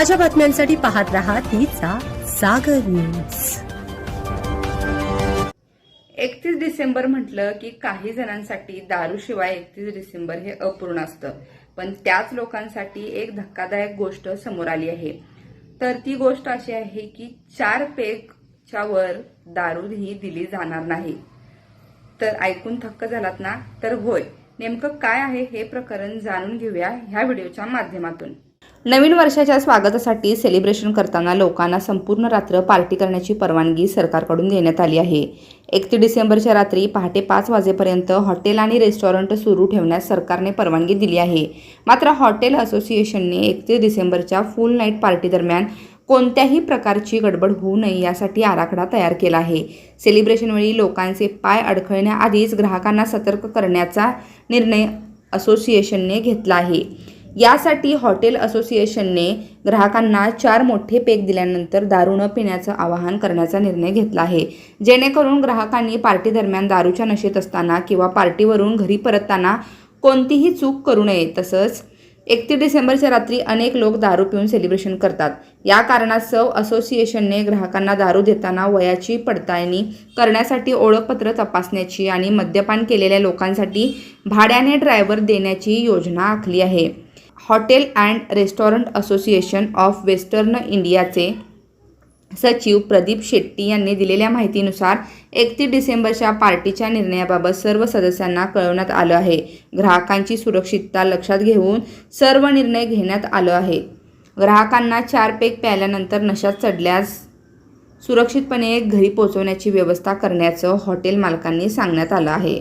ताज्या बातम्यांसाठी पाहत रहा तिचा सागर न्यूज. एकतीस डिसेंबर म्हटलं की काही जणांसाठी दारूशिवाय एकतीस डिसेंबर हे अपूर्ण असतं. पण त्याच लोकांसाठी एक धक्कादायक गोष्ट समोर आली आहे. तर ती गोष्ट अशी आहे की चार पेकच्या वर दारू ही दिली जाणार नाही. तर ऐकून थक्क झालात ना? तर होय. नेमकं काय आहे हे प्रकरण जाणून घेऊया ह्या व्हिडिओच्या माध्यमातून. नवीन वर्षाच्या स्वागतासाठी सेलिब्रेशन करताना लोकांना संपूर्ण रात्र पार्टी करण्याची परवानगी सरकारकडून देण्यात आली आहे. एकतीस डिसेंबरच्या रात्री पहाटे पाच वाजेपर्यंत हॉटेल आणि रेस्टॉरंट सुरू ठेवण्यास सरकारने परवानगी दिली आहे. मात्र हॉटेल असोसिएशनने एकतीस डिसेंबरच्या फुल नाईट पार्टी दरम्यान कोणत्याही प्रकारची गडबड होऊ नये यासाठी आराखडा तयार केला आहे. सेलिब्रेशनवेळी लोकांचे पाय अडखळण्याआधीच ग्राहकांना सतर्क करण्याचा निर्णय असोसिएशनने घेतला आहे. यासाठी हॉटेल असोसिएशनने ग्राहकांना चार मोठे पेक दिल्यानंतर दारू न पिण्याचं आवाहन करण्याचा निर्णय घेतला आहे. जेणेकरून ग्राहकांनी पार्टी दरम्यान दारूच्या नशेत असताना किंवा पार्टीवरून घरी परतताना कोणतीही चूक करू नये तसंच एकतीस डिसेंबरच्या रात्री अनेक लोक दारू पिऊन सेलिब्रेशन करतात. या कारणास्तव असोसिएशनने ग्राहकांना दारू देताना वयाची पडताळणी करण्यासाठी ओळखपत्र तपासण्याची आणि मद्यपान केलेल्या लोकांसाठी भाड्याने ड्रायव्हर देण्याची योजना आखली आहे. Hotel and restaurant association of western इंडियाचे सचिव प्रदीप शेट्टी यांनी दिलेल्या माहितीनुसार एकतीस डिसेंबरच्या पार्टीच्या निर्णयाबाबत सर्व सदस्यांना कळवण्यात आलं आहे. ग्राहकांची सुरक्षितता लक्षात घेऊन सर्व निर्णय घेण्यात आलं आहे. ग्राहकांना चार पेक प्यायल्यानंतर नशात चढल्यास सुरक्षितपणे घरी पोहोचवण्याची व्यवस्था करण्याचं हॉटेल मालकांनी सांगण्यात आलं आहे.